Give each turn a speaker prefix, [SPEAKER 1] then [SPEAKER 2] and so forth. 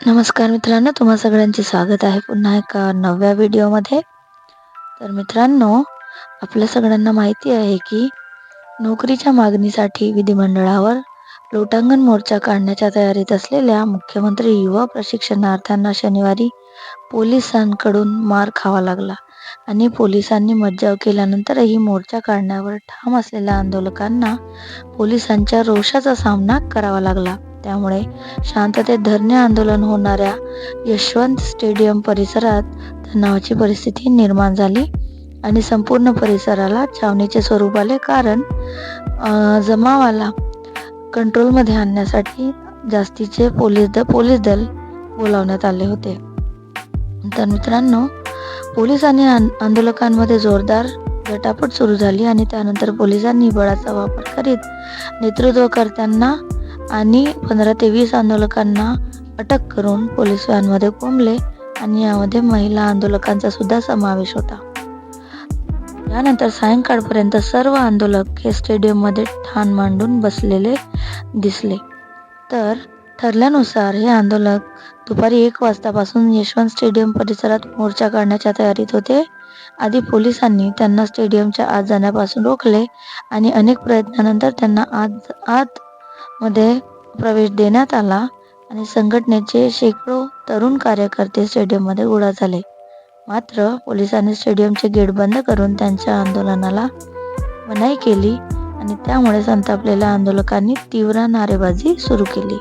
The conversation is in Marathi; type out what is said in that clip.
[SPEAKER 1] नमस्कार मित्रांनो तुम्हा सगळ्यांचे स्वागत आहे पुन्हा एका नव्या व्हिडिओमध्ये. तर मित्रांनो आपल्या सगळ्यांना माहिती आहे की नोकरीच्या मागणीसाठी विधिमंडळावर लोटांगण मोर्चा काढण्याच्या तयारीत असलेल्या मुख्यमंत्री युवा प्रशिक्षणार्थ्यांना शनिवारी पोलिसांकडून मार खावा लागला आणि पोलिसांनी मज्जाव केल्यानंतरही मोर्चा काढण्यावर ठाम असलेल्या आंदोलकांना पोलिसांच्या रोषाचा सामना करावा लागला. त्यामुळे शांततेत धरणे आंदोलन होणाऱ्या यशवंत स्टेडियम परिसरात तणावाची परिस्थिती निर्माण झाली आणि संपूर्ण परिसराला छावणीचे स्वरूप आले कारण जमावाला कंट्रोलमध्ये आणण्यासाठी जास्तीचे पोलीस द पोलीस दल बोलावण्यात आले होते. तर मित्रांनो पोलीस आणि आंदोलकांमध्ये जोरदार झटापट सुरू झाली आणि त्यानंतर पोलिसांनी बळाचा वापर करीत नेतृत्वकर्त्यांना आणि पंधरा ते वीस आंदोलकांना अटक करून पोलीस व्हॅनमध्ये कोंबले आणि यामध्ये महिला आंदोलकांचा सुद्धा समावेश होता. यानंतर सायंकाळपर्यंत सर्व आंदोलक हे स्टेडियममध्ये ठाण मांडून बसलेले दिसले. तर ठरल्यानुसार हे आंदोलक दुपारी एक वाजतापासून यशवंत स्टेडियम परिसरात मोर्चा काढण्याच्या तयारीत होते. आधी पोलिसांनी त्यांना स्टेडियमच्या आत जाण्यापासून रोखले आणि अनेक प्रयत्नानंतर त्यांना आत आत मध्ये प्रवेश देण्यात आला आणि संघटनेचे शेकडो तरुण कार्यकर्ते स्टेडियममध्ये गोळा झाले. मात्र पोलिसांनी स्टेडियमचे गेट बंद करून त्यांच्या आंदोलनाला मनाई केली आणि त्यामुळे संतापलेल्या आंदोलकांनी तीव्र नारेबाजी सुरू केली.